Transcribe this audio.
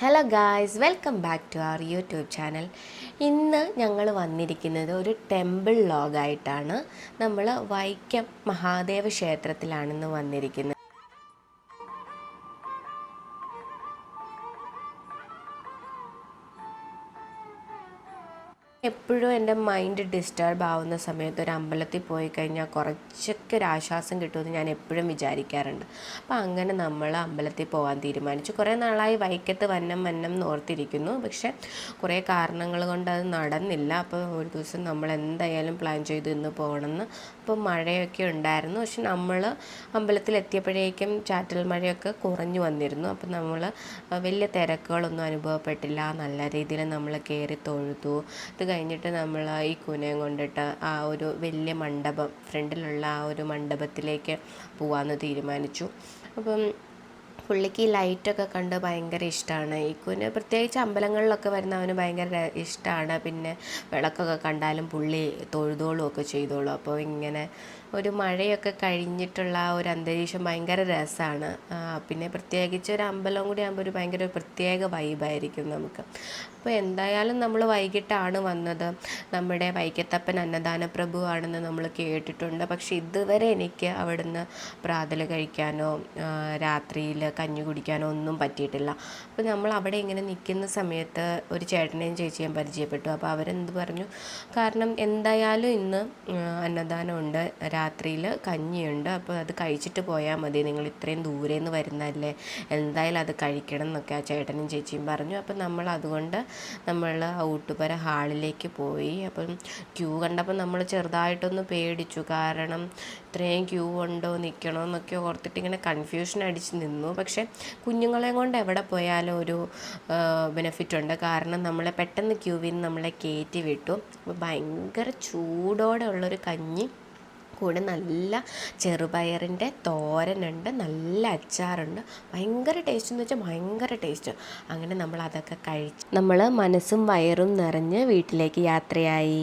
Hello guys welcome back to our YouTube channel ഇന്ന് ഞങ്ങൾ വന്നിരിക്കുന്നത് ഒരു ടെമ്പിൾ ലോഗായിട്ടാണ് നമ്മൾ വൈക്കം മഹാദേവ ക്ഷേത്രത്തിലാണ് ഇന്ന് വന്നിരിക്കുന്നത്. എപ്പോഴും എന്റെ മൈൻഡ് ഡിസ്റ്റർബ് ആവുന്ന സമയത്ത് ഒരു അമ്പലത്തിൽ പോയി കഴിഞ്ഞാൽ കുറച്ചൊക്കെ ഒരു ആശ്വാസം കിട്ടുമെന്ന് ഞാൻ എപ്പോഴും വിചാരിക്കാറുണ്ട്. അപ്പോൾ അങ്ങനെ നമ്മൾ അമ്പലത്തിൽ പോകാൻ തീരുമാനിച്ചു. കുറേ നാളായി വൈക്കത്ത് വന്നം വന്നം ഓർത്തിരിക്കുന്നു. പക്ഷേ കുറേ കാരണങ്ങൾ കൊണ്ട് അത് നടന്നില്ല. അപ്പോൾ ഒരു ദിവസം നമ്മൾ എന്തായാലും പ്ലാൻ ചെയ്ത് ഇന്ന് പോകണമെന്ന്. അപ്പോൾ മഴയൊക്കെ ഉണ്ടായിരുന്നു. പക്ഷെ നമ്മൾ അമ്പലത്തിൽ എത്തിയപ്പോഴേക്കും ചാറ്റൽ മഴയൊക്കെ കുറഞ്ഞു വന്നിരുന്നു. അപ്പോൾ നമ്മൾ വലിയ തിരക്കുകളൊന്നും അനുഭവപ്പെട്ടില്ല. നല്ല രീതിയിൽ നമ്മൾ കയറി തൊഴുതു. ഇത് കഴിഞ്ഞിട്ട് നമ്മൾ ഈ കുനയും കൊണ്ടിട്ട് ആ ഒരു വലിയ മണ്ഡപം ഫ്രണ്ടിലുള്ള ആ ഒരു മണ്ഡപത്തിലേക്ക് പോകാമെന്ന് തീരുമാനിച്ചു. അപ്പം പുള്ളിക്ക് ഈ ലൈറ്റൊക്കെ കണ്ട് ഭയങ്കര ഇഷ്ടമാണ് കുന് പ്രത്യേകിച്ച് അമ്പലങ്ങളിലൊക്കെ വരുന്നവന് ഭയങ്കര ഇഷ്ടമാണ് പിന്നെ വിളക്കൊക്കെ കണ്ടാലും പുള്ളി തൊഴുതോളും ഒക്കെ ചെയ്തോളും. അപ്പോൾ ഇങ്ങനെ ഒരു മഴയൊക്കെ കഴിഞ്ഞിട്ടുള്ള ഒരു അന്തരീക്ഷം ഭയങ്കര രസമാണ് പിന്നെ പ്രത്യേകിച്ച് ഒരു അമ്പലം കൂടി ആകുമ്പോൾ ഒരു ഭയങ്കര പ്രത്യേക വൈബായിരിക്കും നമുക്ക്. അപ്പോൾ എന്തായാലും നമ്മൾ വൈകിട്ടാണ് വന്നത്. നമ്മുടെ വൈക്കത്തപ്പൻ അന്നദാന പ്രഭു ആണെന്ന് നമ്മൾ കേട്ടിട്ടുണ്ട്. പക്ഷെ ഇതുവരെ എനിക്ക് അവിടുന്ന് പ്രാതൽ കഴിക്കാനോ രാത്രിയിൽ കഞ്ഞി കുടിക്കാനോ ഒന്നും പറ്റിയിട്ടില്ല. അപ്പോൾ നമ്മൾ അവിടെ ഇങ്ങനെ നിൽക്കുന്ന സമയത്ത് ഒരു ചേട്ടനെയും ചേച്ചിയും പരിചയപ്പെട്ടു. അപ്പോൾ അവരെന്ത് പറഞ്ഞു? കാരണം എന്തായാലും ഇന്ന് അന്നദാനമുണ്ട്. രാത്രിയിൽ കഞ്ഞിയുണ്ട്. അപ്പോൾ അത് കഴിച്ചിട്ട് പോയാൽ മതി. നിങ്ങൾ ഇത്രയും ദൂരെ നിന്ന് വരുന്നതല്ലേ? എന്തായാലും അത് കഴിക്കണം എന്നൊക്കെ ആ ചേട്ടനും ചേച്ചിയും പറഞ്ഞു. അപ്പം നമ്മൾ അതുകൊണ്ട് നമ്മൾ ഊട്ടുപുര ഹാളിലേക്ക് പോയി. അപ്പം ക്യൂ കണ്ടപ്പോൾ നമ്മൾ ചെറുതായിട്ടൊന്ന് പേടിച്ചു. കാരണം ഇത്രയും ക്യൂ ഉണ്ടോ? നിൽക്കണോ എന്നൊക്കെ ഓർത്തിട്ട് ഇങ്ങനെ കൺഫ്യൂഷൻ അടിച്ച് നിന്നു. പക്ഷേ കുഞ്ഞുങ്ങളെ കൊണ്ട് എവിടെ പോയാലും ഒരു ബെനിഫിറ്റ് ഉണ്ട്. കാരണം നമ്മളെ പെട്ടെന്ന് ക്യൂവിൽ നിന്ന് നമ്മളെ കയറ്റി വിട്ടു. അപ്പോൾ ഭയങ്കര ചൂടോടെ ഉള്ളൊരു കഞ്ഞി കൂടെ നല്ല ചെറുപയറിന്റെ തോരനുണ്ട് നല്ല അച്ചാറുണ്ട്. ഭയങ്കര ടേസ്റ്റ് എന്ന് വെച്ചാൽ ഭയങ്കര ടേസ്റ്റ് അങ്ങനെ നമ്മൾ അതൊക്കെ കഴിച്ച് നമ്മൾ മനസ്സും വയറും നിറഞ്ഞ് വീട്ടിലേക്ക് യാത്രയായി.